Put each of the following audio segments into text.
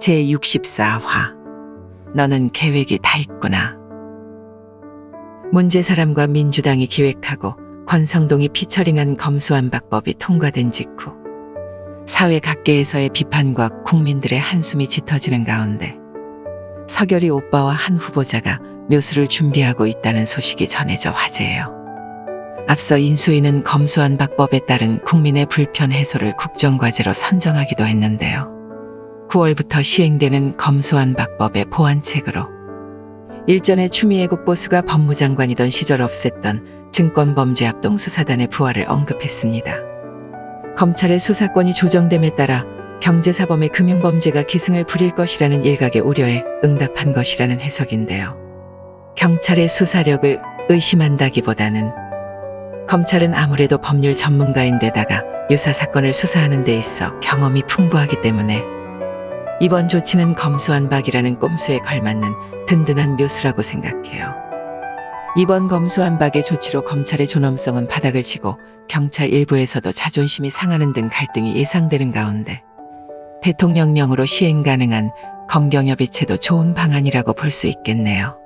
제64화 너는 계획이 다 있구나. 문제사람과 민주당이 기획하고 권성동이 피처링한 검수완 박법이 통과된 직후 사회 각계에서의 비판과 국민들의 한숨이 짙어지는 가운데 서결이 오빠와 한 후보자가 묘수를 준비하고 있다는 소식이 전해져 화제예요. 앞서 인수위는 검수완 박법에 따른 국민의 불편 해소를 국정과제로 선정하기도 했는데요. 9월부터 시행되는 검수완 박법의 보완책으로 일전에 추미애 국보수가 법무장관이던 시절 없앴던 증권범죄합동수사단의 부활을 언급했습니다. 검찰의 수사권이 조정됨에 따라 경제사범의 금융범죄가 기승을 부릴 것이라는 일각의 우려에 응답한 것이라는 해석인데요. 경찰의 수사력을 의심한다기보다는 검찰은 아무래도 법률 전문가인데다가 유사 사건을 수사하는 데 있어 경험이 풍부하기 때문에 이번 조치는 검수한 박이라는 꼼수에 걸맞는 든든한 묘수라고 생각해요. 이번 검수한 박의 조치로 검찰의 존엄성은 바닥을 치고 경찰 일부에서도 자존심이 상하는 등 갈등이 예상되는 가운데 대통령령으로 시행 가능한 검경협의 체도 좋은 방안이라고 볼 수 있겠네요.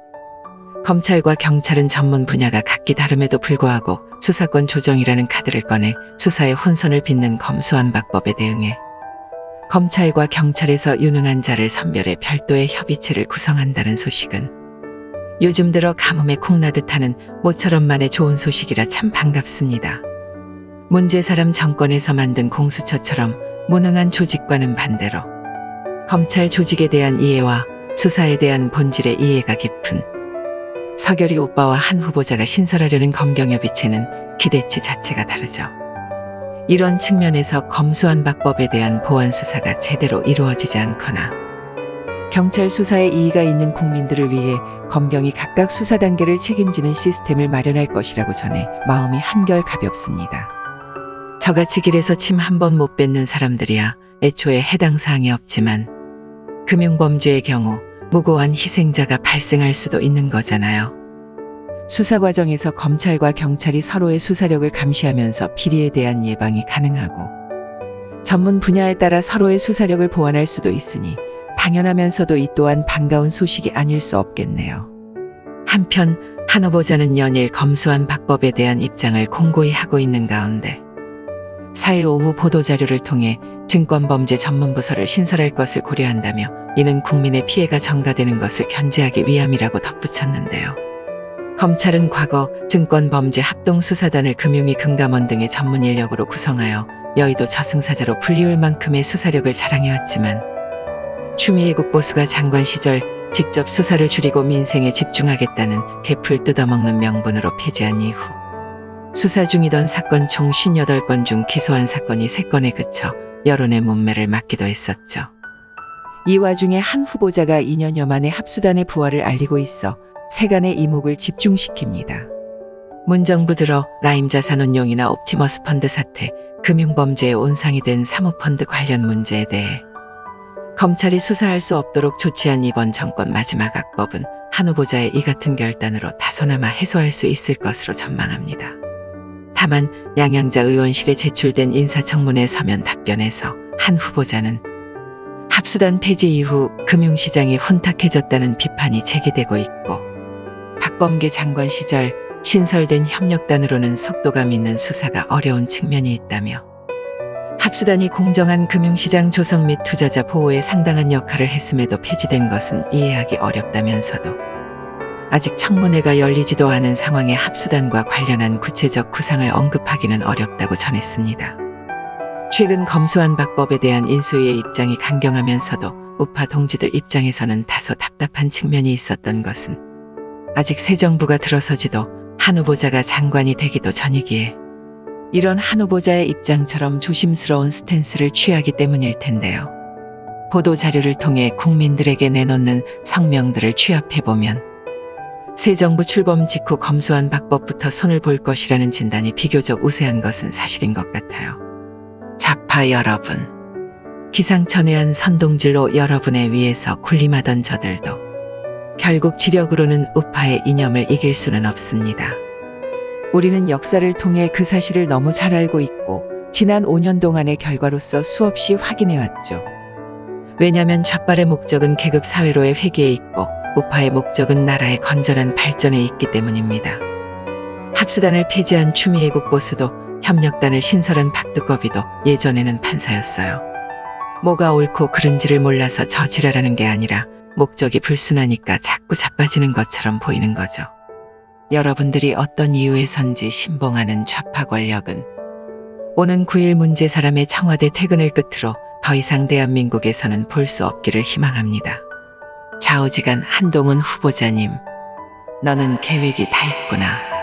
검찰과 경찰은 전문 분야가 각기 다름에도 불구하고 수사권 조정이라는 카드를 꺼내 수사의 혼선을 빚는 검수한 박법에 대응해 검찰과 경찰에서 유능한 자를 선별해 별도의 협의체를 구성한다는 소식은 요즘 들어 가뭄에 콩나듯 하는 모처럼만의 좋은 소식이라 참 반갑습니다. 문제 사람 정권에서 만든 공수처처럼 무능한 조직과는 반대로 검찰 조직에 대한 이해와 수사에 대한 본질의 이해가 깊은 서결이 오빠와 한 후보자가 신설하려는 검경협의체는 기대치 자체가 다르죠. 이런 측면에서 검수한 박법에 대한 보완 수사가 제대로 이루어지지 않거나 경찰 수사에 이의가 있는 국민들을 위해 검경이 각각 수사 단계를 책임지는 시스템을 마련할 것이라고 전해 마음이 한결 가볍습니다. 저같이 길에서 침 한 번 못 뱉는 사람들이야 애초에 해당 사항이 없지만 금융범죄의 경우 무고한 희생자가 발생할 수도 있는 거잖아요. 수사 과정에서 검찰과 경찰이 서로의 수사력을 감시하면서 비리에 대한 예방이 가능하고 전문 분야에 따라 서로의 수사력을 보완할 수도 있으니 당연하면서도 이 또한 반가운 소식이 아닐 수 없겠네요. 한편 한 후보자는 연일 검수한 박법에 대한 입장을 공고히 하고 있는 가운데 4일 오후 보도자료를 통해 증권범죄 전문부서를 신설할 것을 고려한다며 이는 국민의 피해가 전가되는 것을 견제하기 위함이라고 덧붙였는데요. 검찰은 과거 증권범죄 합동수사단을 금융위 금감원 등의 전문 인력으로 구성하여 여의도 저승사자로 불리울 만큼의 수사력을 자랑해왔지만 추미애 국보수가 장관 시절 직접 수사를 줄이고 민생에 집중하겠다는 개풀 뜯어먹는 명분으로 폐지한 이후 수사 중이던 사건 총 58건 중 기소한 사건이 3건에 그쳐 여론의 문매를 맞기도 했었죠. 이 와중에 한 후보자가 2년여 만에 합수단의 부활을 알리고 있어 세간의 이목을 집중시킵니다. 문정부 들어 라임 자산운용이나 옵티머스 펀드 사태, 금융범죄의 온상이 된 사모펀드 관련 문제에 대해 검찰이 수사할 수 없도록 조치한 이번 정권 마지막 악법은 한 후보자의 이 같은 결단으로 다소나마 해소할 수 있을 것으로 전망합니다. 다만 양양자 의원실에 제출된 인사청문회 서면 답변에서 한 후보자는 합수단 폐지 이후 금융시장이 혼탁해졌다는 비판이 제기되고 있고 박범계 장관 시절 신설된 협력단으로는 속도감 있는 수사가 어려운 측면이 있다며 합수단이 공정한 금융시장 조성 및 투자자 보호에 상당한 역할을 했음에도 폐지된 것은 이해하기 어렵다면서도 아직 청문회가 열리지도 않은 상황에 합수단과 관련한 구체적 구상을 언급하기는 어렵다고 전했습니다. 최근 검수한 박법에 대한 인수위의 입장이 강경하면서도 우파 동지들 입장에서는 다소 답답한 측면이 있었던 것은 아직 새 정부가 들어서지도 한 후보자가 장관이 되기도 전이기에 이런 한 후보자의 입장처럼 조심스러운 스탠스를 취하기 때문일 텐데요. 보도 자료를 통해 국민들에게 내놓는 성명들을 취합해 보면 새 정부 출범 직후 검수한 박법부터 손을 볼 것이라는 진단이 비교적 우세한 것은 사실인 것 같아요. 좌파 여러분, 기상천외한 선동질로 여러분의 위에서 군림하던 저들도 결국 지력으로는 우파의 이념을 이길 수는 없습니다. 우리는 역사를 통해 그 사실을 너무 잘 알고 있고 지난 5년 동안의 결과로서 수없이 확인해 왔죠. 왜냐면 좌빨의 목적은 계급 사회로의 회귀에 있고 우파의 목적은 나라의 건전한 발전에 있기 때문입니다. 합수단을 폐지한 추미애 국보수도 협력단을 신설한 박두꺼비도 예전에는 판사였어요. 뭐가 옳고 그른지를 몰라서 저지랄하는 게 아니라 목적이 불순하니까 자꾸 자빠지는 것처럼 보이는 거죠. 여러분들이 어떤 이유에선지 신봉하는 좌파 권력은 오는 9일 문제 사람의 청와대 퇴근을 끝으로 더 이상 대한민국에서는 볼 수 없기를 희망합니다. 좌우지간 한동훈 후보자님, 너는 계획이 다 있구나.